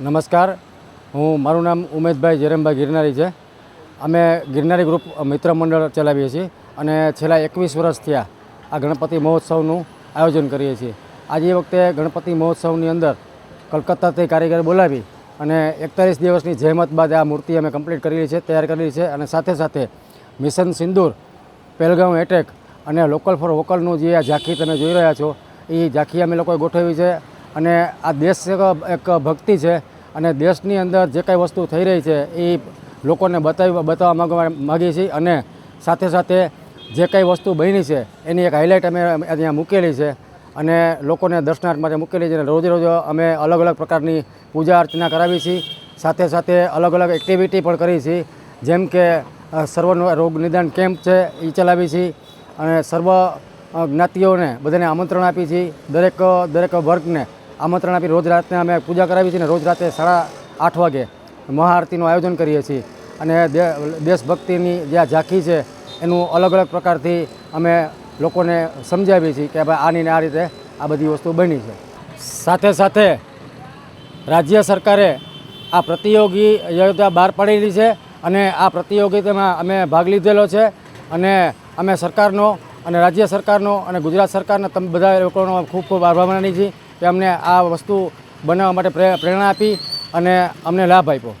નમસ્કાર. હું, મારું નામ ઉમેશભાઈ જેરમભાઈ ગિરનારી છે. અમે ગિરનારી ગ્રુપ મિત્ર મંડળ ચલાવીએ છીએ અને છેલ્લા એકવીસ વર્ષ થયા આ ગણપતિ મહોત્સવનું આયોજન કરીએ છીએ. આજે એ વખતે ગણપતિ મહોત્સવની અંદર કલકત્તાથી કારીગર બોલાવી અને એકતાલીસ દિવસની જહેમત બાદ આ મૂર્તિ અમે કમ્પ્લીટ કરેલી છે, તૈયાર કરેલી છે અને સાથે સાથે મિશન સિંદૂર પહેલગાંવ એટેક અને લોકલ ફોર વોકલનું જે આ ઝાંખી તમે જોઈ રહ્યા છો, એ ઝાંખી અમે લોકોએ ગોઠવી છે. અને આ દેશ એક ભક્તિ છે અને દેશની અંદર જે કાંઈ વસ્તુ થઈ રહી છે એ લોકોને બતાવી બતાવવા માંગવા માગીએ છીએ અને સાથે સાથે જે કાંઈ વસ્તુ બની છે એની એક હાઇલાઇટ અમે અહીંયા મૂકેલી છે અને લોકોને દર્શનાર્થ માટે મૂકેલી છે અને રોજ રોજ અમે અલગ અલગ પ્રકારની પૂજા અર્ચના કરાવી છીએ. સાથે સાથે અલગ અલગ એક્ટિવિટી પણ કરી છીએ. જેમ કે સર્વ રોગ નિદાન કેમ્પ છે એ ચલાવી છીએ અને સર્વ જ્ઞાતિઓને બધાને આમંત્રણ આપી છીએ. દરેક દરેક વર્ગને આમંત્રણ આપી રોજ રાતને અમે પૂજા કરાવી છીએ અને રોજ રાતે સાડા આઠ વાગે મહાઆરતીનું આયોજન કરીએ છીએ. અને દેશભક્તિની જે આ ઝાંખી છે, એનું અલગ અલગ પ્રકારથી અમે લોકોને સમજાવીએ છીએ કે ભાઈ આની ને આ રીતે આ બધી વસ્તુ બની છે. સાથે સાથે રાજ્ય સરકારે આ પ્રતિયોગી યોજના બહાર પાડેલી છે અને આ પ્રતિયોગિતામાં અમે ભાગ લીધેલો છે અને અમે સરકારનો અને રાજ્ય સરકારનો અને ગુજરાત સરકારના બધા લોકોનો ખૂબ ખૂબ આભાર માની છીએ. કે અમને આ વસ્તુ બનાવવા માટે પ્રેરણા આપી અને અમને લાભ આપ્યો.